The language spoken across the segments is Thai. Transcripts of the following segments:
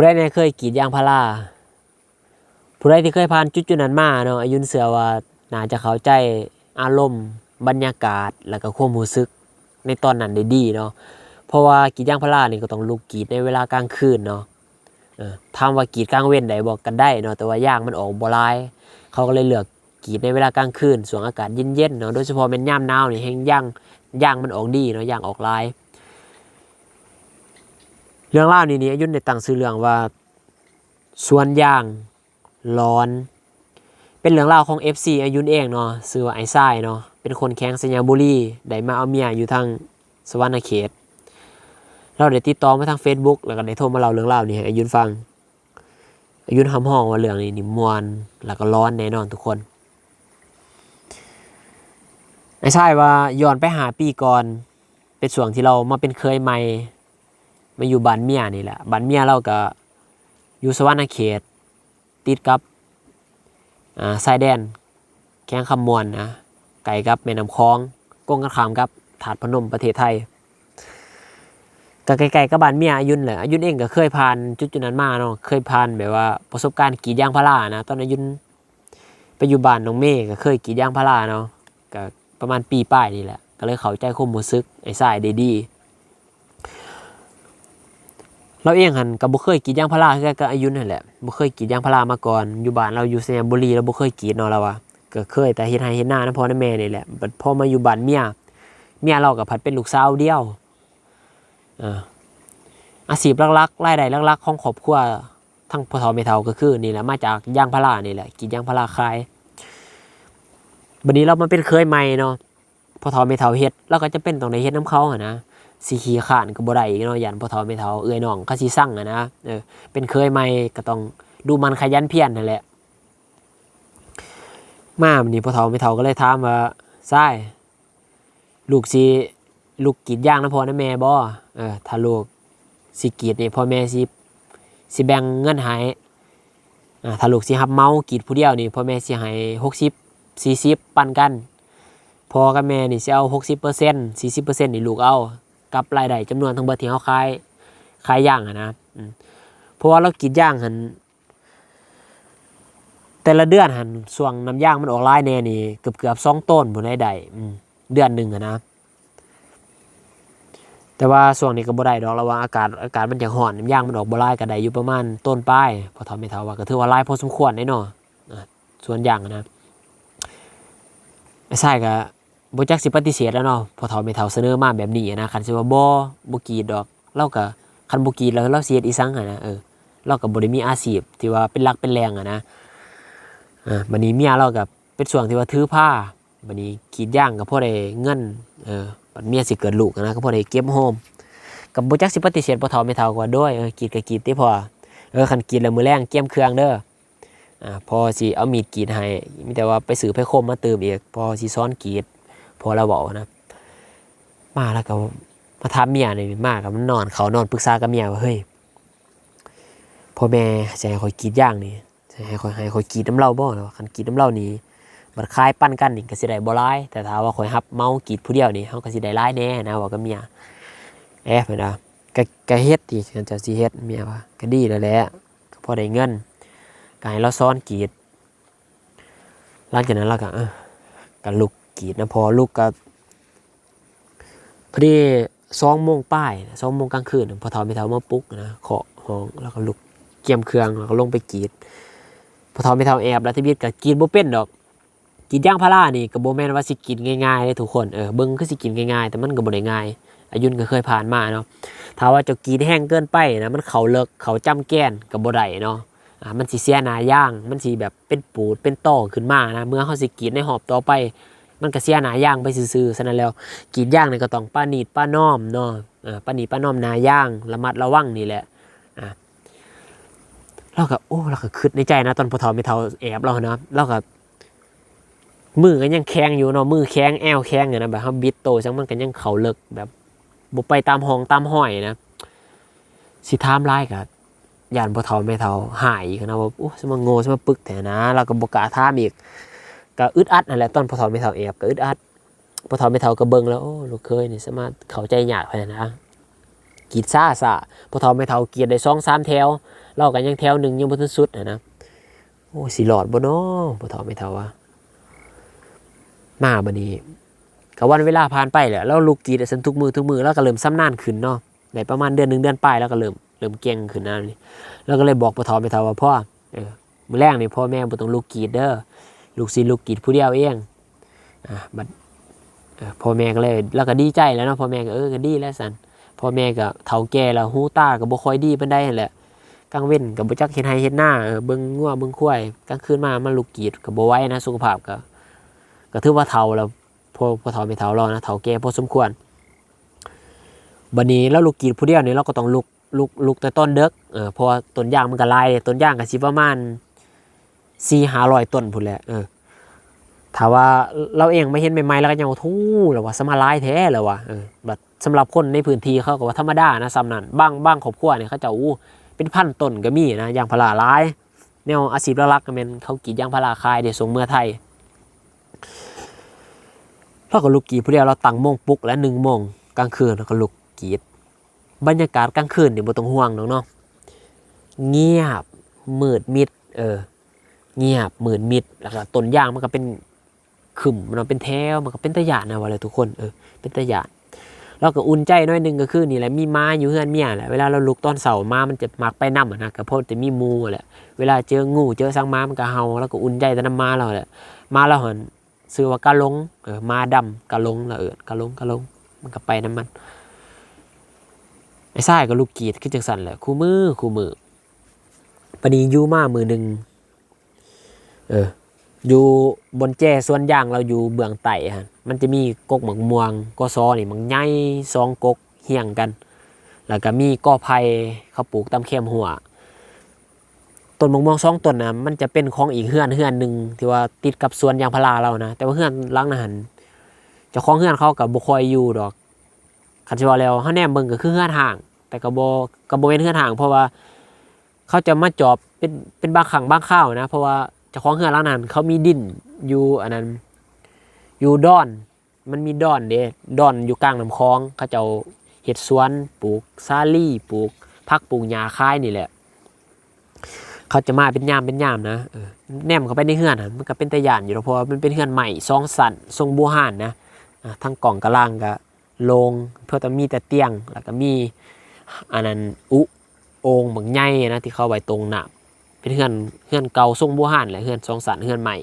ผู้ใดเนี่ยเคยกรีดยางพาราผู้ใดที่เคยผ่านจุดจุดนั้นมาเนาะอายุนเสือว่าน่าจะเข้าใจอารมณ์ บรรยากาศแล้วก็ความรู้สึกในตอนนั้นได้ดีเนาะเพราะว่ากรีดยางพารานี่ก็ต้องลุกกรีดในเวลากลางคืนเนาะเออถามว่ากรีดกลางเว้นได้บอกกันได้เนาะแต่ว่ายางมันออกบลาย เขาก็เลยเลือกกรีดในเวลากลางคืนส่วนอากาศเย็นๆเนาะโดยเฉพาะเป็นย่ามหนาวนี่แห้งย่างย่างมันออกดีเนาะย่างออกลาย เรื่องเล่านี้นี่อายุนในตังซื้อเรื่องว่าสวนยางร้อน เป็นเรื่องเล่าของ FC อายุนเองเนาะซื้อว่าไอ้ทรายเนาะเป็นคนแข้งสัญญาบุรีได้มาเอาเมียอยู่ทางสวรรณเขต เราได้ติดต่อมาทาง Facebook แล้วก็ได้โทรมาเล่าเรื่องเล่านี้ให้อายุนฟัง อายุนหำห้องว่าเรื่องนี้นี่มวนแล้วก็ร้อนแน่นอนทุกคนไอ้ทรายว่าย้อนไปหาปีก่อน เป็นช่วงที่เรามาเป็นเคยใหม่ มาอยู่บ้านเมียนี่แหละบ้านเมียเราก็อยู่สวรรณเขต ติดกับอ่าชายแดน แข้งคำมวนนะไก่กับแม่น้ำคลองกงกันขามกับถาดพนมประเทศไทยก็ไกลๆกับบ้านเมียอายุนแหละอายุนเองก็เคยผ่านจุดจุดนั้นมาเนาะเคยผ่านแบบว่าประสบการณ์กีดยางพารานะตอนอายุนไปอยู่บ้านน้องเมย์ก็เคยกีดยางพาราเนาะก็ประมาณปีป้ายนี่แหละ ก็เลยเข้าใจความรู้สึกไอ้สายด้ดี เราเองหันกับบุเคยกีดยางพาราคือกันกับอายุนั่นแหละบุเคยกีดยางพารามาก่อนอยู่บ้านเราอยู่สยามบุรีเราบุเคยกีดเนาะเราว่าก็เคยแต่เฮ็ดให้เฮ็ดหน้านะพ่อนะแม่นี่แหละบัดพอมาอยู่บ้านเมียเมียเรากับผัดเป็นลูกสาวเดียวอ่าอาชีพลักๆรายได้ลักๆ ของครอบครัวทั้งพ่อเฒ่าแม่เฒ่าก็คือนี่แหละมาจากยางพารานี่แหละกีดยางพาราขายบัดนี้เรามาเป็นเคยใหม่เนาะพ่อเฒ่าแม่เฒ่าเฮ็ดเราก็จะเป็นต้องได้เฮ็ดน้ำเขาอะนะ สีขี้ขานก็บ่ได้อีกเนาะยันพ่อเฒ่าแม่เฒ่าเอื้อยน้องเขาสิสั่งอะนะเออเป็นเคยใหม่ก็ต้องดูมันขยันเพียรนั่นแหละมามื้อนี้พ่อเฒ่าแม่เฒ่าก็เลยถามว่าซ้ายลูกสิลูกกีดยางนะพ่อนะแม่บ่เออถ้าลูกสิกีดนี่พ่อแม่สิสิแบ่งเงินให้อ่าถ้าลูกสิรับเมากีดผู้เดียวนี่พ่อแม่สิให้60 40ปันกันพ่อกับแม่นี่สิเอา60% 40%นี่ลูกเอา กับรายได้จำนวนทั้งเบิดที่เขาขายขายย่างอะนะเพราะว่าเรากินย่างหันแต่ละเดือนหันส่วงน้ำย่างมันออกลายแน่นี่เกือบเกือบสองต้นบนได้ได้เดือนหนึ่งอะนะ แต่ว่าส่วงนี้ก็บ่ได้ดอกระวังอากาศอากาศมันจะร้อนน้ำย่างมันออกบ่ลายก็ได้อยู่ประมาณต้นปลายพอทำไม่เท่าว่าก็ถือว่าลายพอสมควรได้เนอะส่วนย่างนะไม่ใช่ก็ บ่จักสิปฏิเสธแล้วเนาะพอเฒ่าไม่เฒ่าเสนอมาแบบนี้นะคันสิว่าบ่บ่กีดดอกเราก็คันบ่กีดแล้วเราสิเฮ็ดอีสังอะนะเออเราก็บ่ได้มีอาชีพที่ว่าเป็นหลักเป็นแรงอะนะอ่าบัดนี้เมียเราก็เป็นช่วงที่ว่าถือผ้าบัดนี้กีดย่างก็พอได้เงินเออบัดเมียสิเกิดลูกนะก็พอได้เก็บโฮมก็บ่จักสิปฏิเสธพอเฒ่าไม่เฒ่าก็ด้วยเออกีดก็กีดติพอเออคันกีดแล้วมื้อแรงเกี่ยมเครื่องเด้ออ่าพอสิเอามีดกีดให้มีแต่ว่าไปซื้อไผคมมาเติมอีกพอสิสอนกีด พอเราบอกนะ มาแล้วก็มาถามเมียนี่มากับมันนอนเขานอนปรึกษากับเมียว่าเฮ้ยพ่อแม่จะให้คอยกีดย่างนี่จะให้คอยให้คอยกีดน้ำเหล้าบ่นาะคันกีดน้ำเหล้านี่บัดคลายปั้นกันนี่ก็สิได้บ่หลาย แต่ถ้าว่าคอยฮับเมากีดผู้เดียวนี่เฮาก็สิได้หลายแน่นะว่ากับเมียเอ๊ะพิ่นว่าก็ก็เฮ็ดดิฉันจะสิเฮ็ดเมียว่าก็ดีแล้วแหละก็พอได้เงินก็ให้เราซ้อนกีดหลังจากนั้นเราก็เออก็ลุก กรีดนะพอลูกก็พอดีสองโมงป้ายสองโมงกลางคืนพอเทาไม่เทามาปุ๊กนะเคาะห้องแล้วก็ลุกเกียมเครื่องแล้วก็ลงไปกรีดพอเทาไม่เทาแอบแล้วที่บีดก็กรีดบ่เป็นดอกกรีดย่างพารานี่ก็บ่แม่นว่าสิกินง่ายๆเลยทุกคนเออเบิ่งคือสิกินง่ายๆแต่มันก็บ่ได้ง่ายอายุนก็เคยผ่านมาเนาะถ้าว่าจะกรีดแห้งเกินไปนะมันเขาเลิกเขาจ้ำแก้นก็บ่ได้เนาะอ่ามันสิเสียหน้าย่าง มันสิแบบเป็นปูดเป็นต่อขึ้นมานะเมื่อเฮาสิกรีดในหอบต่อไป มันก็เสียหนาย่างไปซื่อๆฉะนั้นแล้วกรีดย่างเนี่ยก็ต้องป้านีดป้าน้อมเนาะอ่าป้านีดป้าน้อมนาย่างระมัดระวังนี่แหละอ่าเราก็โอ้เราก็คิดในใจนะตอนพอเฒ่าไม่เฒ่าแอบเราเนาะเราก็มือก็ยังแข็งอยู่เนาะมือแข็งแอวแข็งอยู่นะแบบเฮาบิดโตจังมันก็ยังเข่าเลิกแบบบ่ไปตามห้องตามห้อยนะสิถามหลายก็ย่านพอเฒ่าไม่เฒ่าหายอีกนะว่าโอ้สมาโง่สมาปึกแท้นะเราก็บ่กล้าถามอีก ก็อึดอัดนั่นแหละตอนพอเฒ่าไม่เฒ่าแอบก็อึดอัดพอเฒ่าไม่เฒ่าก็เบิ่งแล้วโอ้ลูกเคยนี่สามารถเข้าใจยากไปนะกีดซ่าซ่าพอเฒ่าไม่เฒ่ากรีดได้สองสามแถวเรากันยังแถวหนึ่งยังบ่ทันสุดนะนะโอ้สิหลอดบ่เนาะบ่เท่าไม่เท่าว่ามาบัดนี้ก็วันเวลาผ่านไปแหละเราลูกกีดสันทุกมือทุกมือแล้วก็เริ่มซ้ำนานขึ้นเนาะในประมาณเดือนหนึ่งเดือนปลายแล้วก็เริ่มเริ่มเก่งขึ้นนะนี่แล้วก็เลยบอกพอทอไม่เท่าว่าพ่อเออมือแรกนี่พ่อแม่บ่ต้องลูกกีดเด้อ ลูกศิษย์ลูกกรีดผู้เดียวเองอะบัดพ่อแม่ก็เลยแล้วก็ดีใจแล้วเนาะพ่อแม่ก็เออก็ดีแล้วสันพ่อแม่ก็เฒ่าแก่แล้วหูตาก็บ่ค่อยดีปานใดนั่นแหละกลางเว้นก็บ่จักเฮ็ดไร่เฮ็นาเออเบิ่งงัวเบิ่งควายกลางคืนมามันลูกกีดก็บ่ไหวนะสุขภาพก็ก็ถือว่าเฒ่าแล้วพอพอเฒ่าไม่เฒ่าเรานะเฒ่าแก่พอสมควรบัดนี้แล้วลูกกีดผู้เดียวนี่เราก็ต้องลุกลุกลุกแต่ต้นเด็กเออพราะว่าต้นยางมันก็ลายต้นยางก็สิประมาณ 4-500ต้นพุ่นแหละเออถ้าว่าเราเองไม่เห็นใหม่ๆแล้วก็ยังว่าทู้แล้วว่าสมาหลายแท้แล้วว่ะเออบัดสำหรับคนในพื้นที่เขาก็ว่าธรรมดานะซำนั้นบ้างบ้างครอบครัวเนี่ยเขาจะอู้เป็นพันต้นก็มีนะยางพาราลายแนวอาชีพหลักๆก็เป็นเขากรีดยางพาราขายเดี๋ยวส่งเมื่อไทยเราก็ลูกกรีดผู้เดียวเราตั้งโมงปลุกและหนึ่งโมงกลางคืนเราก็ลูกกรีดบรรยากาศกลางคืนเนี่ยบ่ต้องห่วงน้องเนาะเงียบมืดมิดเออ เงียบหมืดมิดแล้วก็ต้นยางมันก็เป็นขึ้มมันเป็นแถวมันก็เป็นตะหยานนะว่าเลยทุกคนเออเป็นตะหยานเราก็อุ่นใจน้อยหนึงก็คือนี่แหละมีม้าอยู่เฮือนเมียแหละเวลาเราลุกตอนเสาร์ม้ามันจะมักไปนำนะก็เพราะจะมีมูแหละเวลาเจองูเจอสังม้ามันก็เฮาแล้วก็อุ่นใจแต่น้ำม้าเราแหละม้าเราหันซื้อว่ากะลงเออม้าดำกะลงละเอิดกะลงกะลงมันก็ไปน้ำมันไอ้ทรายก็ลูกกีดคือจังสันแหละคู่มือคู่มือปนียู่มามือหนึ่ง เออ อยู่บนแจ้ส่วนยางเราอยู่เบื้องไต่ฮะมันจะมีกกหมักม่วงกอซอนี่มันใหญ่สองกกเฮียงกัน แล้วก็มีกอไผ่เขาปลูกตามเข้มหัวต้นมะม่วงสองต้นนะมันจะเป็นของอีกเฮือนเฮือนหนึ่งที่ว่าติดกับสวนยางพาราเรานะแต่ว่าเฮือนล้างนะหันเจ้าของเฮือนเขากับบุคอยอยู่ดอกคันชิวแล้วเขาแนมเบิ่งก็คือเฮือนห่าง แต่กระโบกระโบเป็นเฮือนห่าง เพราะว่าเขาจะมาจอบเป็นเป็นบางขังบางข้าวนะ เพราะว่า เจ้าของเฮือนหล้านั้นเขามีดินอยู่อันนั้นอยู่ดอน มันมีดอนเด้ดอนอยู่กลางลำคลองเขาเจ้าเห็ดสวนปลูกซาลี่ปลูกพักปลูกหญ้าคายนี่แหละ เขาจะมาเป็นยามเป็นยามนะเออแนมเขาไปในเฮือนอะมันก็เป็นตะยานอยู่แล้วเพราะมันเป็นเฮือนใหม่สองสันทรงบูหานนะทั้งกล่องกระล่างก็ลงเพื่อจะมีแต่เตียงแล้วก็มีอันนั้นอุโองบางใหญ่นะที่เขาไว้ตรงหน้า เป็นเฮือนเฮือนเก่าทรงบูหานแหละเฮือนสองสันเฮือนใหม่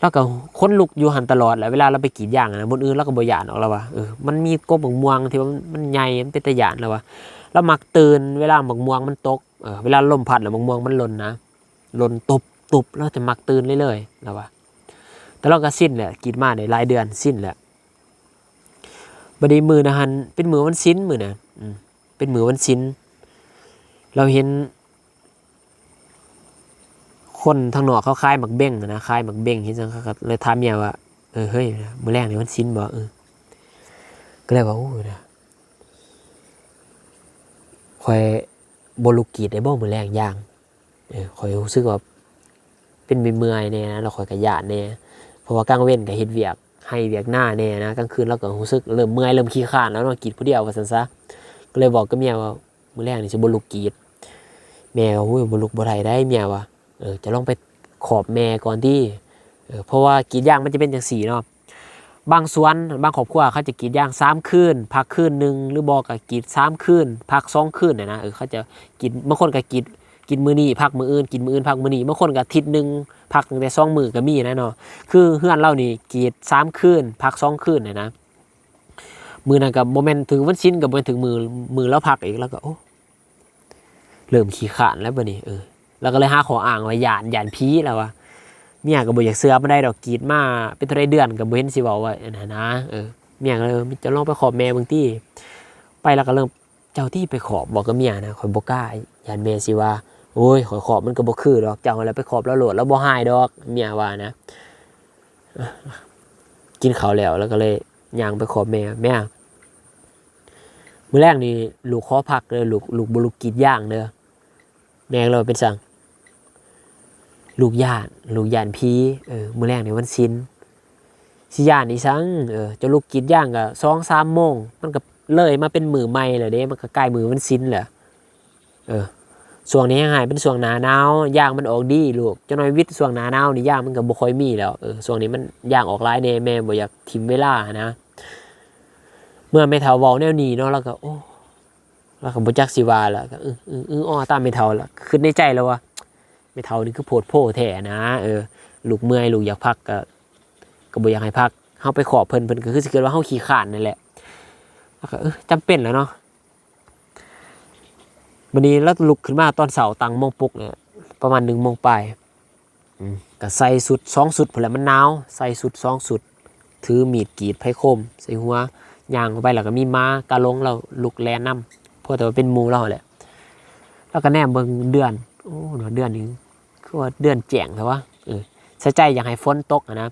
แล้วก็ค้นลุกอยู่หันตลอดแหละเวลาเราไปกรีดยางนะบนอื่นเราก็บ่หยานออกแล้ววะเออมันมีกบหมกม่วงที่ว่ามันใหญ่มันเป็นตะหยานแล้ววะเรามักตื่นเวลาหมกม่วงมันตกเออเวลาลมพัดแล้วหมกม่วงมันหล่นนะหล่นตบตุบเราจะมักตื่นเรื่อยๆแล้ววะแต่เราก็สิ้นแหละกรีดมาในรายเดือนสิ้นแหละบดีมือนะฮันเป็นมือวันสิ้นมือนะอืมเป็นมือวันสิ้น เราเห็น คนทางนอกเขาคายหมักเบ้งอะนะคายหมักเบ้งเห็นจังเขาก็เลยถามเมียว่าเออเฮ้ยมื้อแรกนี่มันสิ้นบ่เออก็เลยว่าโอ้ยนะคอยบ่ลูกกีดได้บ่มือแรกย่างเออคอยรู้สึกว่าเป็นเมื่อยๆแน่นะแล้วคอยก็ย่านแน่เพราะว่ากลางเว้นก็เฮ็ดเวียกให้เวียกหน้าแน่นะกลางคืนเราก็รู้สึกเริ่มเมื่อยเริ่มขี้คร้านแล้วนาะกรีดผู้เดียวว่าซั่นซะก็เลยบอกกับเมียว่ามื้อแรกนี่สิบ่ลูกกีดแม่ก็โอ้ยบ่ลูกบ่ได้ได้เมียว่า เออจะลองไปขอบแม่ก่อนที่เออเพราะว่ากรีดยางมันจะเป็นอย่างสีเนาะบางสวนบางครอบครัวเขาจะกรีดยางสามคืนพักคืนหนึ่งหรือบอกกับกรีดสามคืนพักสองคืนนะนะเออเขาจะกรีดบางคนก็กรีดกินมือนี้พักมืออื่นกินมืออื่นพักมือนี้บางคนก็ทิศหนึ่งพักตั้งแต่สองมือก็มีนะเนาะคือเฮือนเรานี่กรีดสามคืนพักสองคืนนะนะมือนั้นกับโมเมนต์ถึงวันชิ้นกับโมเมนต์ถึงมือมือแล้วพักอีกแล้วก็โอ้เริ่มขี้ขลาดแล้วบ่นี้เออ แล้วก็เลยหาขออ่างไว้หยานหยานพีแล้ววะเมียก็บ่อยากเสื้อมาได้ดอกกีดมาเป็นเท่าไรเดือนก็บ่เห็นสิเว้าว่าอันนั้นะเออเมียก็เลยจะลองไปขอบแม่บางที่ไปแล้วก็เริ่มเจ้าที่ไปขอบบอกกับเมียนะข่อยบ่กล้าหยานแม่สิว่าโอ้ยข่อยขอบมันก็บ่คือดอกเจ้าอะไรไปขอบแล้วโหลดแล้วบ่หายดอกเมียว่านะกินข้าวแล้วแล้วก็เลยย่างไปขอบแม่แม่มื้อแรกนี่ลูกขอพักเลยลูกลูกบ่ลูกกีดย่างเด้อแม่เลยเป็นสั่ง ลูกยานลูกยานพีเออมือแรกในวันศิลสิยานอีสังเออจะลูกกินย่างก็สองสามโมงมันก็เลยมาเป็นมือใหม่แล้วเด้มันก็ใกล้มือวันศิลแหละเออช่วงนี้ยังหายเป็นช่วงหนาหนาวยางมันออกดีลูกเจ้าน้อยวิทย์ช่วงหนาหนาวนี่ยางมันก็บ่ค่อยมีแล้วเออช่วงนี้มันยางออกหลายแน่แม่บ่อยากทิมเวลานะเมื่อไม่เทาว้าแนวนี้เนาะแล้วก็โอ้แล้วก็บ่จักสิวาแล้วก็อึ้งอ้อึ้งอ้อตามไม่เท่าละคือในใจแล้วว่า ไม่เท่านี่คือโพดโพแท้นะเออลูกเมื่อยลูกอยากพักก็ก็บ่อยากให้พักเฮาไปขอเพิ่นเพิ่นก็คือสิเกิดว่าเฮาขี้ขาดนั่นแหละแล้วก็เออจำเป็นแล้วเนาะวันนี้แล้วลุกขึ้นมาตอนเสาตังโมงปลุกเนี่ยประมาณหนึ่งโมงไปก็ใส่สุดสองสุดพอแล้วมันหนาวใส่สุดสองสุด ถือมีดกรีดไผ่คม ใส่หัวย่างเข้าไปแล้วก็มีม้ากะลงเราลุกแลนำเพราะแต่ว่าเป็นหมูเราแหละ แล้วก็แนมเบิ่งเดือน โอ้เดือนนี้ คือว่าเดือนแจ้งแต่ว่าเออใส่ใจอยากให้ฝนตกอะนะ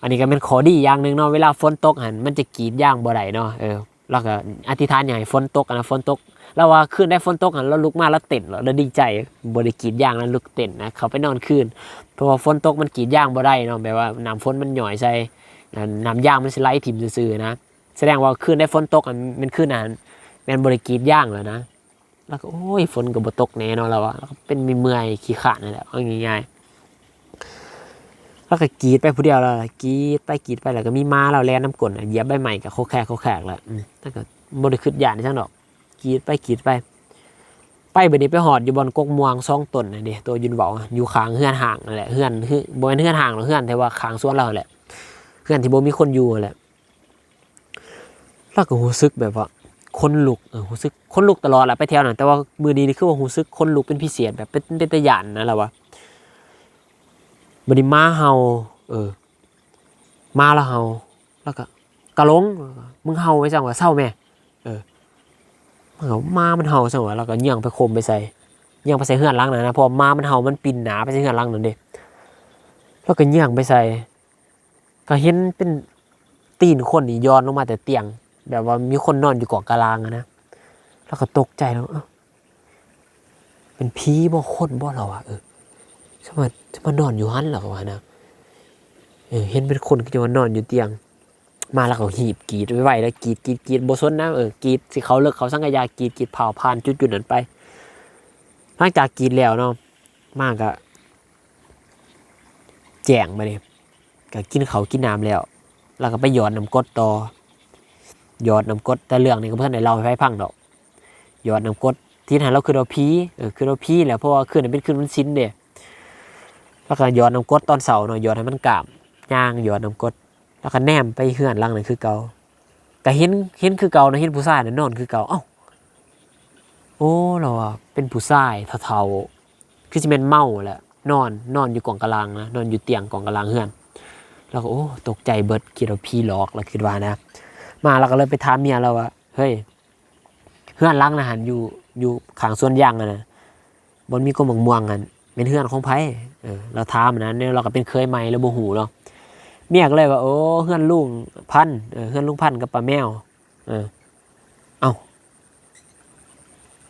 อันนี้ก็เป็นขอดีอย่างหนึ่งเนาะเวลาฝนตกหันมันจะกรีดย่างบ่ได้เนาะเออแล้วก็อธิษฐานอยางให้ฝนตกอะนะฝนตกแล้วว่าคืนได้ฝนตกหันแล้วลุกมาแล้วเต้นแล้วดีใจบ่ได้กรีดย่างแล้วลุกเต้นนะเขาไปนอนคืนเพราะว่าฝนตกมันกรีดย่างบ่ได้เนาะแบบว่าน้ำฝนมันหย่อยใส่น้ำย่างมันสไลด์ถิ่มซื่อๆนะแสดงว่าคืนได้ฝนตกอะมันคืนนั้นแม่นบ่ได้กรีดย่างแล้วนะ แล้วก็โอ้ยฝนก็บ่ตกแน่นาะแล้วว่าแล้วก็เป็นมีเมื่อยขี้ขาดนั่นแหละเอาง่ายๆแล้วก็กรีดไปผู้เดียวแล้วกรีดไปกรีดไปแล้วก็มีม้าเราแล่น้ำกลนเหยียบใบใหม่กับโคแคกโคแคกและอืมแล้วก็บริคืดหยานช่างดอกกรีดไปกรีดไป ไปแบบนี้ไปหอดอยู่บนกกม่วงซองต้นน่ตัวยืนเบาอะอยู่ข้างเฮือนห่างนั่นแหละเฮือนเฮือนบนเฮือนห่างหรือเฮือนแต่ว่าข้างสวนเราแหละเฮือนที่บ่มีคนอยู่แหละแล้วก็รู้สึกแบบว่า คนลุกเออรู้สึกคนลุกตลอดแหละไปเที่ยวนั่นแต่ว่ามือนี้นี่คือว่ารู้สึกคนลุกเป็นพิเศษแบบเป็นเป็นตะหยานนะเราว่าบัดนี้มาเฮาเออ มาแล้วเฮาแล้วก็กะลงมึงเฮาไว้จังว่าเศร้าแม่เออมันก็มามันเฮาจังว่าแล้วก็เยี่ยงไปคมไปใส่เยี่ยงไปใส่เฮือนหลังนั่นนะพอมามันเฮามันปินหนาไปใส่เฮือนหลังนั่นเด้แล้วก็เยี่ยงไปใส่ ก็เห็นเป็นตีนคนนี่ย้อนลงมาแต่เตียง แบบว่ามีคนนอนอยู่เกาะกะลางอะนะแล้วก็ตกใจแล้วเอ้าเป็นผีบ่คนบ่เราอะเออสมานจะมานอนอยู่หันหรอวะนะเออเห็นเป็นคนก็จะมานอนอยู่เตียง มาแล้วเขาหีบกรีดไว้ไว้แล้วกรีดกรีดกรีดโบซนนะเออกรีดสิเขาเลิกเขาสังกายากรีดกรีดเผาผ่านจุดๆนั้นไปหลังจากกรีดแล้วเนาะมากอะแจงมาเนี่ยก็กินเขากินน้ำแล้ว แล้วก็ไปหยอดน้ำกดต่อ ยอดน้ำกดแต่เรื่องนี้ก็เพื่อนในเราให้ฟังดอกยอดน้ำกดที่ไหนเราคือเราพีเออคือเราพีแหละเพราะว่าคืนนั้นเป็นคืนวันสิ้นเด้แล้วก็ยอดน้ำกดตอนเสาร์เนาะยอดให้มันกราบย่างยอดน้ำกดแล้วก็แนมไปเฮือนหลังนั่นคือเก่าแต่เห็นเห็นคือเก่านะเห็นผู้ชายน่ะนอนคือเก่าเอ้าโอ้เราเป็นผู้ชายเฒ่าๆคือสิเป็นเมาแหละนอนนอนอยู่กล่องกลางนะนอนอยู่เตียงกล่องกลางเฮือน แล้วก็โอ้ตกใจเบิดคิดว่าพี่หลอกแล้วคิดว่านะ มาแล้วก็เลยไปถามเมียเราว่าเฮ้ยเฮือนหลังนะหันอยู่อยู่ขางส่วนยางอะนะบนมีกลมม่วงกันเป็นเฮือนของไผเออเราถามนะเนี่ยเราก็เป็นเคยใหม่แล้วโมหูเนาะเมียก็เลยว่าโอ้เฮือนลุงพันเออเฮือนลุงพันกับป้าแมว เออ เอ้า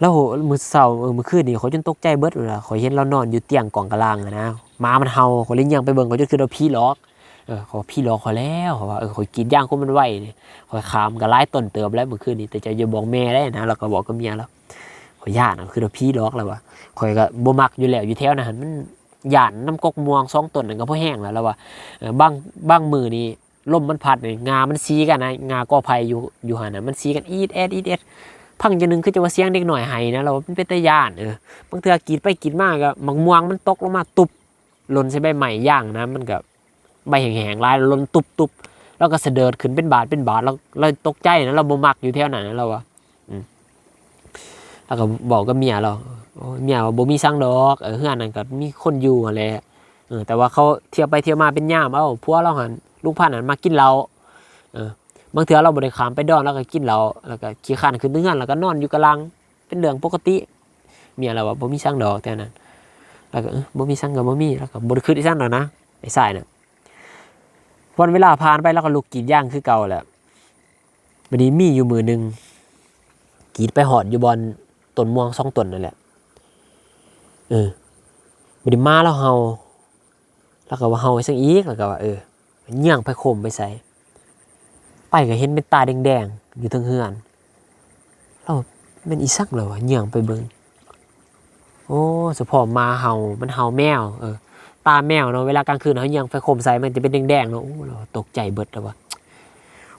แล้วโหมือเสาเออมือคืนนี่เขาจนตกใจเบิดเลยล่ะเขาเห็นเรานอนอยู่เตียงกล่องกระลางอะนะหมามันเห่าเขาเล่นยังไปเบิ่งเขาจนคือเราพี่ล็อก เออขาว่าพี่ล็อเขาแล้วขาว่าเออขากินย่างคนมันไหวนี่เขาขามกับไล่ต้นเติบแล้วมือคืนนี่แต่จะอย่าบอกแม่ได้นะเราก็บอกกับเมียแล้วขาญาตนะคือเราพี่ล็อกแล้ววะข่อยก็บ่มักอยู่แล้วอยู่แถวนั้นมันหยานน้ำกกม่วงสองต้นนั่นก็พอแห้งแล้วแล้วว่าบางบางมือนี่ลมมันพัดเนี่ยงา มันซีกันนะงากอไผ่อยู่อยู่หันนะมันซีกันอีดแอดอีดแอดพังจะนึงคือจะว่าเสียงเด็กหน่อยไห้นะเราว่ามันเป็นตะยานเออบางเทือกีดไปกีดมากก็มังม่วงมันตกลงมาตุบหล่นใส่ใบใหม่ย่างนะมันก็ ใบแห้งๆลายหล่นตุบตุบแล้วก็เสดิร์ดขึ้นเป็นบาทเป็นบาทแล้วเราตกใจนะเราบ่มักอยู่แถวนั้นนะเราว่าอืมแล้วก็บอกกับเมียเราเมียว่าบ่มีสังดอกเออเฮือนนั่นก็มีคนอยู่หั่นแหละเออแต่ว่าเขาเที่ยวไปเที่ยวมาเป็นย่ามเอ้าพวกเราหันลูกพันหันมากินเหล้าเออบางเทื่อเราบ่ได้ขามไปดอนแล้วก็กินเหล้าแล้วก็ขี้ข้านขึ้นเฮือนแล้วก็นอนอยู่กะลังเป็นเรื่องปกติ เมียเราว่าบ่มีสังดอกแต่นั้นแล้วก็เออบ่มีสังก็บ่มีแล้วก็บ่ได้คิดอีสั่งดอกนะไอ้สายน่ะ วันเวลาผ่านไปแล้วก็ลุกกีดย่างคือเก่าแหละบัดนี้มีอยู่มือหนึ่งกีดไปหอดอยู่บอนต้นม่วงสองต้นนั่นแหละเออบ่ได้มาแล้วเฮาแล้วก็ว่าเฮาให้ซังอีกแล้วก็ว่าเออเยี่ยงไปคมไปใส่ไปก็เห็นเป็นตาแดงๆอยู่ทั้งเฮือนเราเป็นอีสักเลยวะเยี่ยงไปเบิ่งโอ้สุพอมาเห่ามันเห่าแมวเออ ตาแมวเนาะเวลากลางคืนเขายังไฟโคมใส่มันจะเป็นแดงๆเนาะโอ้เราตกใจเบิดแล้วว่า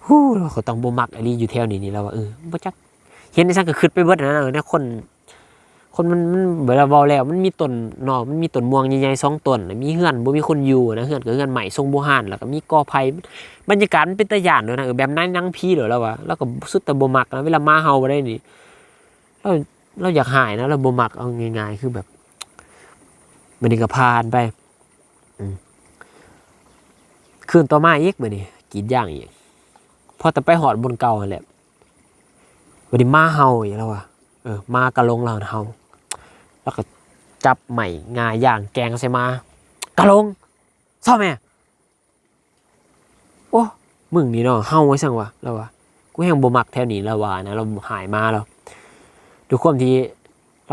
ฮู้เราเขาต้องบ่มักอันนี้อยู่แถวนี้นี่แล้วว่าเออบ่จักเห็นในซั่นก็คิดไปเบิดนะเออนี่ยคน คนมันมันเวลาเว้าแล้ว มันมีต้นเนาะมันมีต้นม่วงใหญ่ๆสองต้นมีเฮือนบ่มีคนอยู่นะเฮือนก็เฮือนใหม่ทรงโบราณแล้วก็มีกอไผ่บรรยากาศมันเป็นตาย่านด้วยนะเออแบบนั้นนังพี่เหรอแล้ววะแล้วก็สุดแต่บ่มักนะเวลามาเฮาบ่ได้นี่เราเราอยากหายนะเราบ่มักเอาง่ายๆคือแบบ มันก็ผ่านไป คืนต่อมาอีกมือนี้กรีดย่างอีกพอแต่ไปหอดบนเก่าแหละวันนี้มาเฮาอีกแล้ววะเออมากระลงเราเฮาแล้วก็จับใหม่งาย่างแกงใส่มากะลงเศร้าแม่โอ้มึงนี่เนาะเฮาไว้สั่งวะแล้ววะกูแห่งบ่มักแถวนี้แล้วว่านะเราหายมาแล้วดูความที่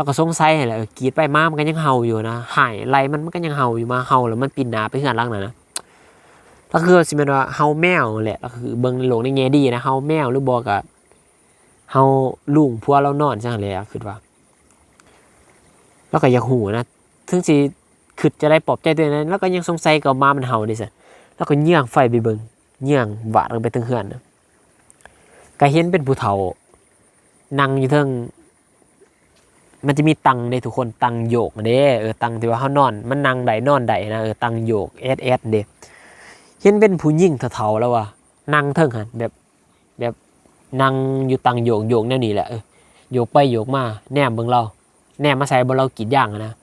เราก็สงสัยแหละกรีดไปมามันก็ยังเฮาอยู่นะหายไรมันมันก็ยังเฮาอยู่มาเฮาแล้วมันปินหนาไปเฮือนหลังน่ะนะก็คือสิเป็นว่าเฮาแมวแหละก็คือเบิ่งในโลกในแง่ดีนะเฮาแมวหรือบอกอะเฮาลุงพัวเรานอนจังเลยอะคือว่า แล้วก็อยากหูนะถึงสิคือจะได้ปลอบใจตัวเองนแล้วก็ยังสงสัยกับมามันเห่าดิซะแล้วก็เยื่องไฟไปเบิ่งเยื่องบาดลงไปถึงเฮือนนะก็เห็นเป็นผู้เฒ่านั่งอยู่เทิง มันจะมีตังในทุกคนตังโยกเด้เออตังที่ว่าเฮานอน มันนั่งใดนอนใดนะเออตังโยกเอสเอสเด้เห็นเป็นผู้หญิงเฒ่าๆแล้วว่ะนั่งเทิงหันแบบแบบนั่งอยู่ตังโยกโยกแนวนี้แหละเออโยกไปโยกมาแนมเบิ่งเราแนมมาใส่บนเรากีดย่างนะ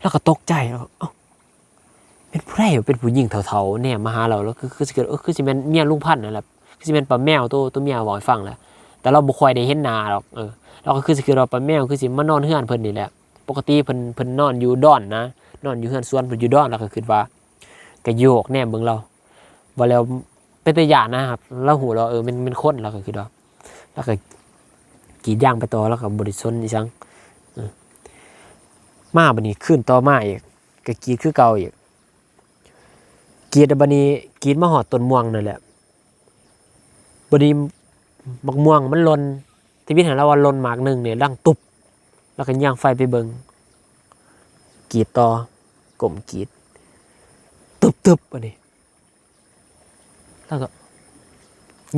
แล้วก็ตกใจแล้วก็เอ้าเป็นผู้ใดเป็นผู้หญิงเฒ่าๆแนมมาหาเราแล้วคือคือสิเกิดเออคือสิเป็นเมียลุงพันธ์นั่นแหละคือสิเป็นป้าแมวตัวตัวเมียบอกให้ฟังแหละแต่เราบ่ค่อยได้เห็นนาหรอกเออ เราก็คือสิคือเราป้าแมวคือสิมานอนเฮือนเพิ่นนี่แหละ ปกติเพิ่นเพิ่นนอนอยู่ดอนนะ นอนอยู่เฮือนสวนเพิ่นอยู่ดอนแล้วก็คิดว่าก็โยกแนมเบิ่งเราบ่แล้วเป็นตัวอย่างนะครับแล้วหูเราเออมันมันคนเราก็คือดอกแล้วก็กีดย่างไปต่อแล้วก็บริสนอีสังมาบันนี้ขึ้นต่อมาอีกก็กีดคือเก่าอีกกีดบันนี้กีดมาหอดต้นม่วงนั่นแหละบันนี้มักม่วงมันหลน ที่พี่เห็นแล้วว่าหลนหมากหนึ่งเนี่ยดังตุบแล้วก็ย่างไฟไปเบิงกีดต่อกลมกีดตุบตุบบันนี้แล้วก็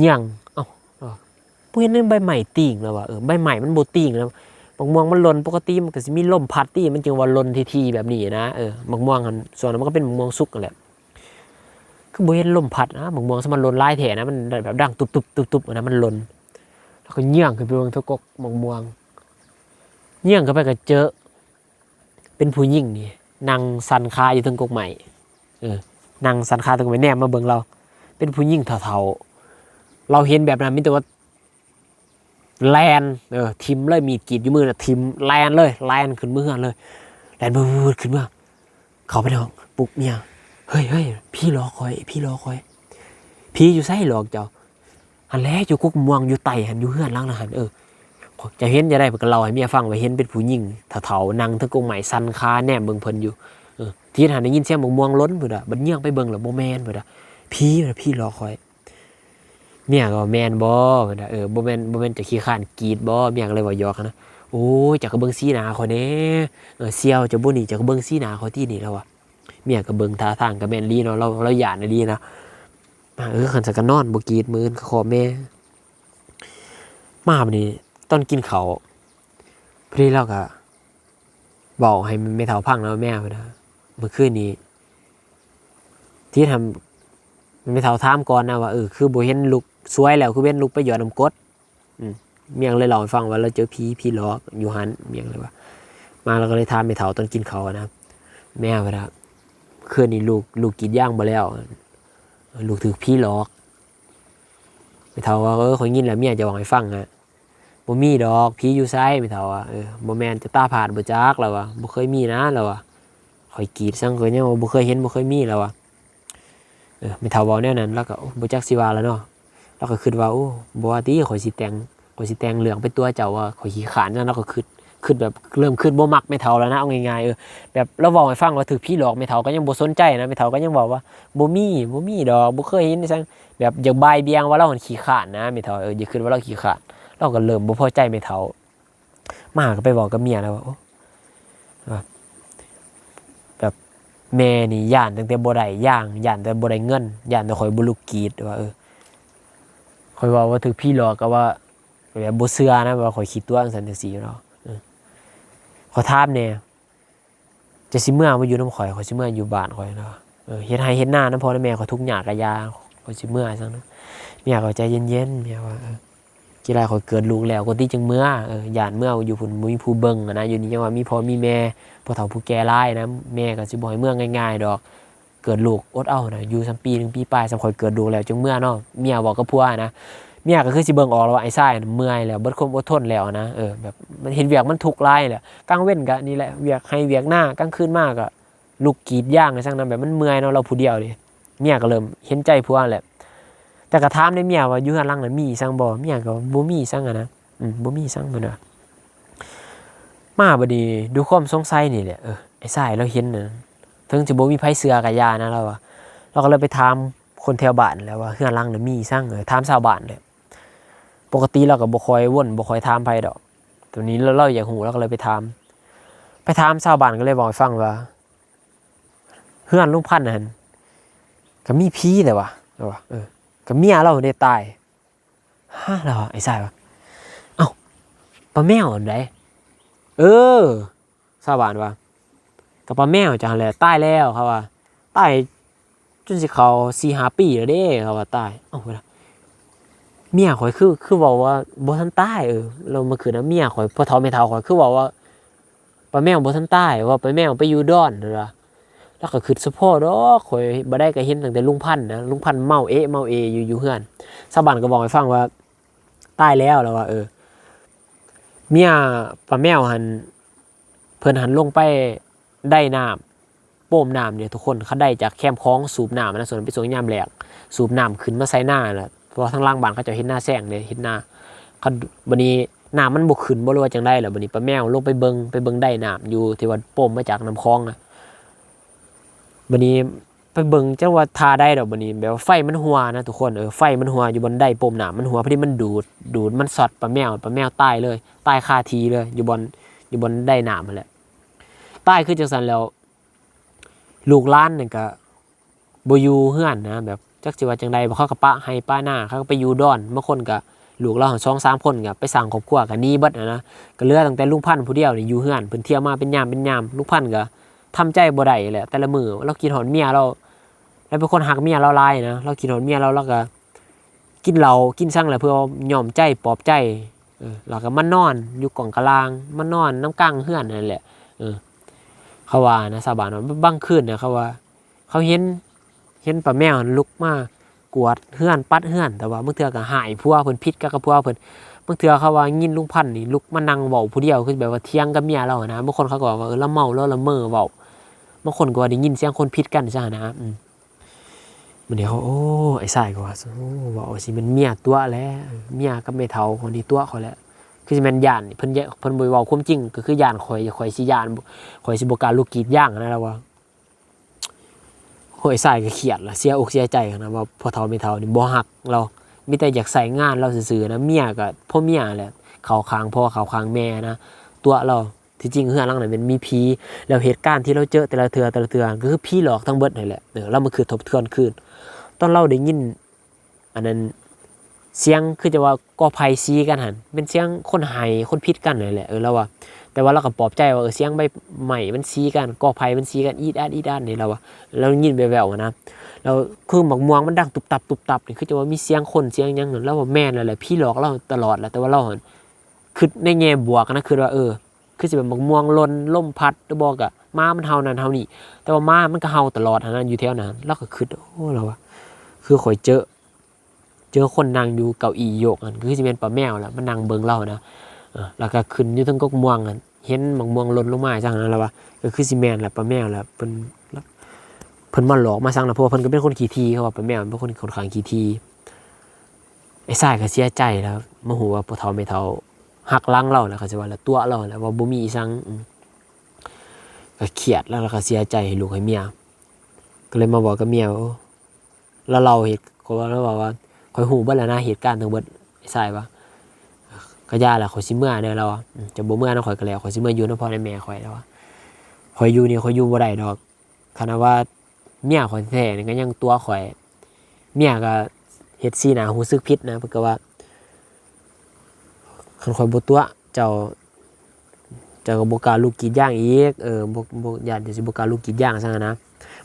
ย่างเอ้าเอพวกนี้ใบใหม่ติ่งแล้วว่ะเออใบใหม่มันโบติ่งแล้วบางม่วงมันหล่นปกติมันก็สิมีลมพัดตีมันจึงว่าหล่นทีๆแบบนี้นะเออบางม่วงหันส่วนมันก็เป็นบางม่วงสุกนั่นแหละคือบ่เห็นลมพัดนะบางม่วงสมันหล่นลายแถนะมันแบบดังตุบตุบตุบตุบนะมันหล่น แล้วก็เยี่ยงขึ้นไปบนทะกกบางม่วงเยี่ยงเข้าไปก็เจอ เป็นผู้หญิงนี่นั่งสันคาอยู่เทึงกกใหม่เออนั่งสันคาตรงกกใหม่แนมมาเบิ่งเรา เป็นผู้หญิงเฒ่าๆเราเห็นแบบนั้นมิแต่ว่าแลนเออทิมเลยมีดกรีดอยู่มือนะทิมแลนเลยแลนขึ้นมือเลยแลนมือขึ้นมาเขาไปในห้องปลุกเมียเฮ้ยเฮ้ยพี่รอคอย พี่รอคอย พี่อยู่ไส้หลอกเจ้า หันแล้วอยู่กุกม่วงอยู่ไตหันอยู่เฮือนล่างนะหันเออจะเห็นจะได้เพิ่นก็เล่าให้เมียฟังว่าเห็นเป็นผู้หญิงเฒ่าๆนั่งทั้งกงใหม่สันคาแนมเบิ่งเพิ่นอยู่เออที่หันได้ยินเสียงม่วงล้นเพิ่นอะบัดเยี่ยงไปเบิ่งแล้วบ่แม่นเพิ่นอะพี่นพี่รอคอยเมียก็แมนบอเออบ่แมนบ่แมนจะขี้ข้านกรีดบอเมียก็เลยว่ายอกนะโอ้ยจากกระเบิงซีหนาคอยเน่เออเซียวจะบ่หนีจากกระเบิงซีหนาคอยที่นี่แล้ววะเมียก็เบิงท่าทางกับแมนลีเนาะเราเราหยาดนะดีนะ เออขันสักกันนอนบกีดมือนขอแม่ มาบัดนี้ตอนกินเขาวพอดีเราก็บอกให้แม่เฒ่าพังแล้วแม่ไปนะเมื่อคืนนี้ ที่ทำมันไม่เท่าถามก่อนนะว่าเออคือบเห็นลุกสวยแล้วคือเว้นลุกไปหยอดน้ำกดอืมเมียงเลยเล่าให้ฟังว่าเราเจอผีผีหลออยู่หันเมียงเลยว่า มาเราก็เลยถามไม่เท่าตอนกินเขาวนะแม่ว่าคืนนี้ลูกลูกกินย่างบ่แล้ว ลูกถือผีหลอกไม่เท่าว่าเออขอยยินแล้วเมียจะบอกให้ฟังฮะบ่มีดอกผีอยู่ไซไม่เท่าว่าเออบ่แมนจะตาผาดบ่จักแล้วว่าบ่เคยมีนะแล้วว่าข่อยกีดซังเคยเนี่ยบ่เคยเห็นบ่เคยมีแล้วว่าเออไม่เท่าเว้าแนวนั้นแล้วก็บ่จักสิว่าแล้วเนาะแล้วก็คิดว่าโอ้บ่ว่าติข่อยสิแต่งข่อยสิแต่งเรื่องเป็นตัวเจ้าว่าข่อยขี้ขานจังแล้วก็คิด คิดแบบเริ่มคิดบ่มักไม่เท่าแล้วนะเอาง่ายๆเออแบบเราเว้าให้ฟังว่าถูกพี่หลอกไม่เท่าก็ยังบ่สนใจนะไม่เท่าก็ยังบอกว่าบ่มีบ่มีดอกบ่เคยเห็นจังแบบอย่าบายเบียงว่าเราขี้ขานนะไม่เท่าเอออย่าคิดว่าเราขี้ขานเราก็เริ่มบ่พอใจไม่เท่ามาก็ไปบอกกับเมียแล้วว่าแบบแบบแม่นี่ย่านตั้งแต่บ่ได้ย่างย่านแต่บ่ได้เงินย่านแต่ข่อยบ่ลูกกีดว่าเออข่อยว่าว่าถึกพี่หลอกก็ว่าแบบบ่เชื่อนะว่าข่อยคิดตัวจังซั่นจังซี่เนาะ ออขอถามแหน่จะสิเมื่อมาอยู่น้ำข่อยขอสิเมื่ออยู่บ้านข่อยเนาะเออเฮ็ดให้เฮ็ดหน้านำพ่อและแม่ขอทุกข์ยากกะยาขอสิเมื่อจังนะเมียขอใจเย็นๆเมียว่าเออกีฬาขอเกิดลูกแล้วคนที่จึงเมื่อเออย่านเมื่ออยู่พุ่นมีผู้เบิ่งนะอยู่นี่ยังว่ามีพ่อมีแม่พ่อเฒ่าผู้แก่หลายนะแม่ก็สิบ่ให้เมื่อง่ายๆดอก เกิดลูกอดเอานะอยู่ซ้ํปีหนึงปีปลายสำข่อยเกิดลูกแล้วจึงเมื่อเนาะเมียบอกกับผัวนะ เมียก็คือสิเบิ่งออกแล้วว่าไอ้ชายเมื่อยแล้วเบิดความอดทนแล้วนะเออแบบมันเห็นเวียกมันทุกข์หลายแหละกลางเว้นก็นี่แหละเวียกให้เวียกหน้ากลางคืนมากก็ลูกกีดย่างจังนั้นแบบมันเมื่อยเนาะเราผู้เดียวดิเมียก็เริ่มเห็นใจผัวแหละแต่ก็ถามในเมียว่าอยู่ข้างหลังน่ะมีซังบ่เมียก็บ่มีซังอะนะอืมบ่มีสั่งเพิ่นว่ามาบดีดูความสงสัยนี่แหละเออไอ้สายเราเห็นนะถึงจะบ่มีไผเสือกับยานะเราว่าเราก็เลยไปถามคนแถวบ้านแล้วว่าเฮือนลังน่ะมีสั่งเออถามชาวบ้านเลย ปกติเราก็บ่คอยว่นบ่คอยถามไผดอก ตัวนี้เราเราอยากฮู้เราก็เลยไปถาม ไปถามชาวบ้านก็เลยบอกให้ฟังว่าเฮือนลุงพันธุ์นั่นก็มีผีแต่ว่าเราว่าเออก็เมียเราได้ตายฮะเราไอ้สายวะเออปลาแมวอันใดเออทราบานว่ากับปลาแมวจังแหละตายแล้วเขาว่าตายจนสิเขาสี่ห้าปีแล้วเด้เขาว่าตายเอ้าเวลา เมียข่อยคือ คือบอกว่าบ่ทันตายเออเรามาคืนนะเมียข่อยพอเฒ่าแม่เฒ่าข่อยคือบอกว่าไปแมวบ่ทันตายว่าไปแมวไปอยู่ดอนนั่นล่ะแล้วก็คือสะโพอดอกข่อยบ่ได้ก็เห็นตั้งแต่ลุงพันธ์นะลุงพันธ์เมาเอะเมาเออยู่อยู่เฮือนชาบ้านก็บอกให้ฟังว่าตายแล้วแล้วว่า เออ เมียปลาแมวหันเพิ่นหันลงไปได้น้ำโป้มน้ำเนี่ยทุกคนเขาได้จากแคมคลองสูบน้ำนะส่วนไปส่งยามแหลกสูบน้ำขึ้นมาใส่หน้าและเพ ราะว่าทางล่างบ้านเขาจะเห็นหน้าแซงเลยเห็นหน้าเขาบันนี้น้ำมันบุกขึ้นบ่รู้ว่าจังได้หรอบันนี้ปลาแมวลงไปเบิงไปเบิงได้น้ำอยู่ที่ว่าป้มมาจากน้ำคลองนะบันนี้ไปเบิงจังว่าทาได้ดอกบันนี้แบบไฟมันหัวนะทุกคนเออไฟมันหัวอยู่บนได้ป้มน้ำมันหัวพอดีมันดูดดูดมันสอดปลาแมวปลาแมวตายเลยตายคาทีเลย อยู่บนอยู่บนได้หนามมันแหละตายคือจังสันแล้ว ลูกล้านนี่ก็บอยู่เฮือนนะแบบ จักจิว่าจังใดบ่เขากระปะให้ป้าหน้าเขาก็ไปอยู่ดอนบางคนก็ลูกเราสองสามคนก็ไปสั่งครอบครัวกันนี้เบิดนะนะก็เหลือตั้งแต่ลุงพันธุ์ผู้เดียวนี่อยู่เฮือนเพิ่นเที่ยวมาเป็นยามเป็นยามลุงพันธุ์ก็ทำใจบ่ได้แหละแต่ละมือเรากินหอนเมียเราเราเป็นคนหักเมียเราลายนะเรากินหอนเมียเราแล้วก็กินเหล้ากินสั่งแหละเพื่อยอมใจปลอบใจเออเราก็มานอนอยู่กล่องกะลางมานอนน้ำกลางเฮือนนั่นแหละเออเขาว่านะสาบานว่าบางคืนนะเขาว่า เขาเห็น ห็นปลาแมวลุกมากวดเฮือนปัดเฮือนแต่ว่าบางเทื่อก็หายพัวเพิ่นพิษกับกับพัวเพิ่นบางเทื่อเขาว่ายินลุงพันธุ์นี่ลุกมานั่งเว้าผู้เดียวคือแบบว่าเที่ยงกับเมียเรานะบางคนเขาก็ว่าเออละเมาแล้วละเมอเว้าบางคนก็ว่าได้ยินเสียงคนพิษกันซะนะอืมมันเดี๋ยวโอ้ไอ้สายก็ว่าโอ้เว้าสิมันเมียตัวแล้วเมียกับแม่เฒ่าคนนี้ตัวเขาแล้วคือสิแม่นย่านเพิ่นแยเพิ่นบ่เว้าความจริงก็คือย่านข่อยข่อยสิย่านข่อยสิบ่กล้าลูกกรีดย่างนะแล้วว่า ข่อยใสายก็เครียดล่ะเสียอกเสียใจนะว่าพอเฒ่าแม่เฒ่านี่บ่ฮักเรามีแต่อยากใส่งานเราซื่อๆนะเมียก็พ่อเมียแหละเขาข้างพ่อเขาข้างแม่นะตัวเราที่จริงเฮือนหลังนั้นมันมีผีแล้วเหตุการณ์ที่เราเจอแต่ละเทือแต่ละเทือก็คือผีหลอกทั้งเบิดนั่แหละเออเรามาคือทบทวนคืนตอนเราได้ยิน อันนั้นเสียงคือจะว่ากอไผ่ซีกันหันเป็นเสียงคนไห้คนพิษกันเลยแหละเออแล้วว่า แต่ว่าเราก็ปลอบใจว่าเออเสียงใบใหม่มันซีกันกอไผ่มันซีกันอีดอาดอีดอาดนี่เราว่าเรายินแววๆนะเราคือหมอกม่วงมันดังตุบตับตุบตับนี่คือจะว่ามีเสียงคนเสียงยังนั่นแล้วว่าแม่นแล้วแหละพี่หลอกเราตลอดแหละแต่ว่าเราคือในแง่บวกนะคือว่าเออ คือจะเป็นหมอกม่วงลนล่มพัดหรือบอกอะม้ามันเฮานั่นเฮานี่แต่ว่าม้ามันก็เฮาตลอดนั้นอยู่แถวนั้นเราก็คือโอ้เราว่าคือข่อยเจอเจอคนนั่งอยู่เก้าอี้โยกอันคือสิเป็นปลาแมวแหล้วมันนั่งเบิงเรานะเออแล้วก็ขึ้นอยู่ทั้งกกม่วงอัน เห็นมองม่วงหล่นลงมาจังนั้นแล้วว่าก็คือสิแมนแหละปลาแมวแหละเพิ่นเพิ่นมาหลอกมาสั่งนะเพราะว่าเพิ่นก็เป็นคนขี้ทีเขาว่าปลาแมวเป็นคนคนข้างขี้ทีไอ้สายก็เสียใจแล้วมาหูว่าพ่อเฒ่าแม่เฒ่าหักหลังเราแล้วก็สิว่าแล้วตัวเราแล้วว่าบ่มีอีสังก็เครียดแล้วแล้วก็เสียใจให้ลูกให้เมียก็เลยมาบอกกับเมียว่าแล้วเราเฮ็ดก็ว่าเราบอกว่าคอยหูเบิดแล้วนะเหตุการณ์ทั้งเบิดไอ้สายปะ ก็ย่าแหละข่อยสิเมื่อเด้อเราจะบ่เมื่อนะข่อยก็แล้วข่อยสิเมื่ออยู่นำพ่อในแม่ข่อยแล้วข่อยอยู่นี่ข่อยอยู่บ่ได้ดอกคณะว่าเมียข่อยแท้นี่ก็ยังตัวข่อยเมียก็เฮ็ดซีหน้ารู้สึกผิดนะเพิ่นก็ว่าคันข่อยบ่ตัวเจ้าเจ้าก็บ่กล้าลูกกีดยางอีกเออบ่บ่ญาติสิบ่กล้าลูกกีดยางซั่นนะ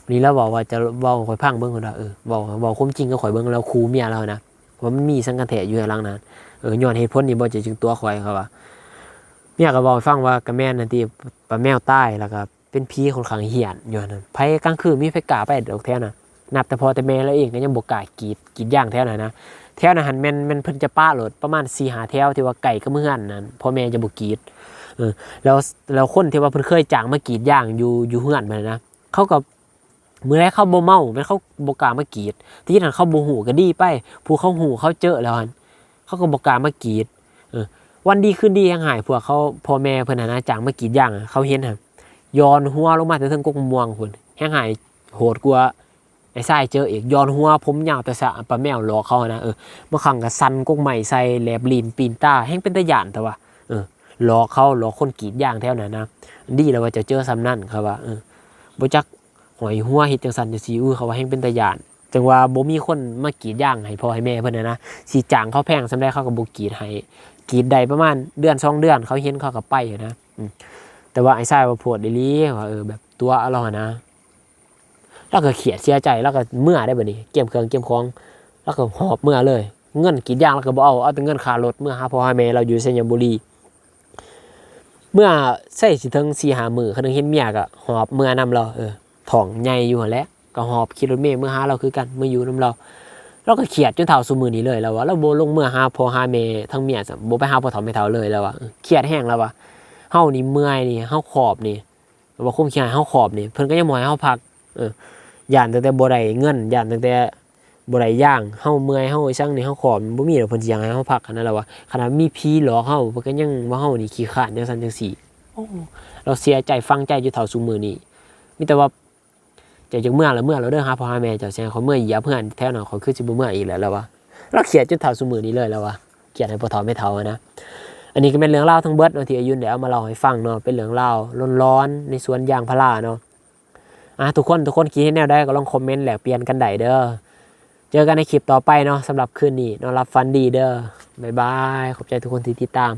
วันนี้เราบอกว่าจะเว้าให้ข่อยพังเบิ่งพุ่นว่าเออเว้าเว้าความจริงกับข่อยเบิ่งแล้วคูเมียเรานะว่ามันมีสังกันแท้อยู่ในหลังนั้น ออย้อนเหตุผลนี่บ่จะจึงตัวข่อยเขาว่าเมียก็บอกฟังว่ากระแม่นนั่นที่ปลาแมวใต้แล้วก็เป็นผีค่อนข้างเหียนอยู่นั่นไผกลางคืนมีไผกล้าไปดอกแถวน่ะนับแต่พอแต่แม่แล้วเองก็ยังบ่กล้ากีดกีดย่างแถวนั้นะแถวนั้นหันแม่นแม่นเพิ่นจะป้าโหลดประมาณ4 5แถวที่ว่าไก่ก็มือหันนั่นพ่อแม่จะบ่กีดเออแล้วแล้วคนที่ว่าเพิ่นเคยจ้างมากีดย่างอยู่อยู่เฮือนมันนะเขาก็มื้อแรเขาบ่เมาแม่นเขาบ่กล้ามากีดที่นั้นเขาบ่ฮู้ก็ดีไป ผู้เขาฮู้เขาเจอแล้วหั่น เขาก็บ่กล้ามากรีดวันดีขึ้นดียังหายพวกเขาพ่อแม่เพิ่นน่ะนะจางมากรีดย่างเขาเห็นฮะย้อนหัวลงมาแต่เทิงกกม่วงพุ่นแห้งหายโหดกว่าไอ้ทรายเจออีกย้อนหัวผมยาวแต่สะปลาแมวหลอกเขานะเออเมื่อครั้งก็สันกกใหม่ใส่แหลบลีนปีนตาแห้งเป็นตะหยานแต่ว่าเออหลอกเขาหลอกคนกรีดย่างแถวนั้นนะดีแล้วว่าจะเจอซ้ำนั่นเขาว่าเออบ่จักหอยหัวเฮ็ดจังซั่นจังซี่อื้อเขาว่าแห้งเป็นตะหยาน จังว่าบ่มีคนมากรีดย่างให้พ่อให้แม่เพิ่นน่ะนะสิจ้างเขาแพงสำได้เขาก็บ่กรีดให้กรีดได้ประมาณเดือนสองเดือน เขาเห็นเขากับไปอยู่นะแต่ว่าไอ้ทรายว่าโพดเดลี่ว่าเออแบบตัวอร่อยนะแล้วก็เขียดเสียใจแล้วก็เมื่อได้แบบนี้ เก็บเครื่องเก็บของ แล้วก็หอบเมื่อเลย เงินกรีดยางแล้วก็บเอาเอาแต่เงินค่ารถเมื่อหาพ่อหาแม่เราอยู่เซนยบุรีเมื่อใส่สิถึงสี่หามือเขานึงเห็นเมียก็หอบเมื่อนำเราเออถ่องใหญ่อยู่หันแล้ว ก็หอบขี่รถเมล์เมื่อหาเราคือกันเมื่ออยู่น้ำเราเราก็เขียดจนเท่าสมือนี้เลยแล้ววะเราโบลงเมื่อหาพอหาเมทั้งเมียสโบไปหาพอถอมไม่เท่าเลยแล้ววะเครียดแห้งแล้ววะเฮานี่เมื่อยนี่เฮาขอบนี่ว่าคุ้มขี้หายเฮาขอบนี่เพิ่นก็ยังบ่ให้เฮาพักเออย่านตั้งแต่บ่ได้เงินย่านตั้งแต่บ่ได้ย่างเฮาเมื่อยเฮาไอ้ซังนี่เฮาขอบบ่มีดอกเพิ่นสิยากให้เฮาพักขนาดนั้นแล้ววะขนาดมีผีหลอกเฮาเพิ่นก็ยังว่าเฮานี่ขี้ขลาดจังซั่นจังซี่โอเราเสียใจฟังใจอยู่เท่าซุมือนี้มีแต่ว่า จ้าจังเมื่อแล้วเมื่อเราเด้อหาพ่อหาแม่เจ้าแซงเขาเมื่อเหยียบเพื่อนแถวนั้นเขาคือสิบ่เมื่ออีกแล้วแล้ววะเราเขียดจนเท่าสมือนี้เลยแล้ววะเขียดให้พ่อเฒ่าไม่เฒ่านะอันนี้ก็เป็นเรื่องเล่าทั้งเบิดเนาะที่อายุนเดี๋ยวเอามาเล่าให้ฟังเนาะเป็นเรื่องเล่าร้อนๆในสวนยางพาราเนาะอะทุกคนทุกคนคิดให้แนวได้ก็ลองคอมเมนต์แหลกเปลี่ยนกันได้เด้อเจอกันในคลิปต่อไปเนาะสำหรับคืนนี้นอนรับฟันดีเด้อบ๊ายบายขอบใจทุกคนที่ติดตาม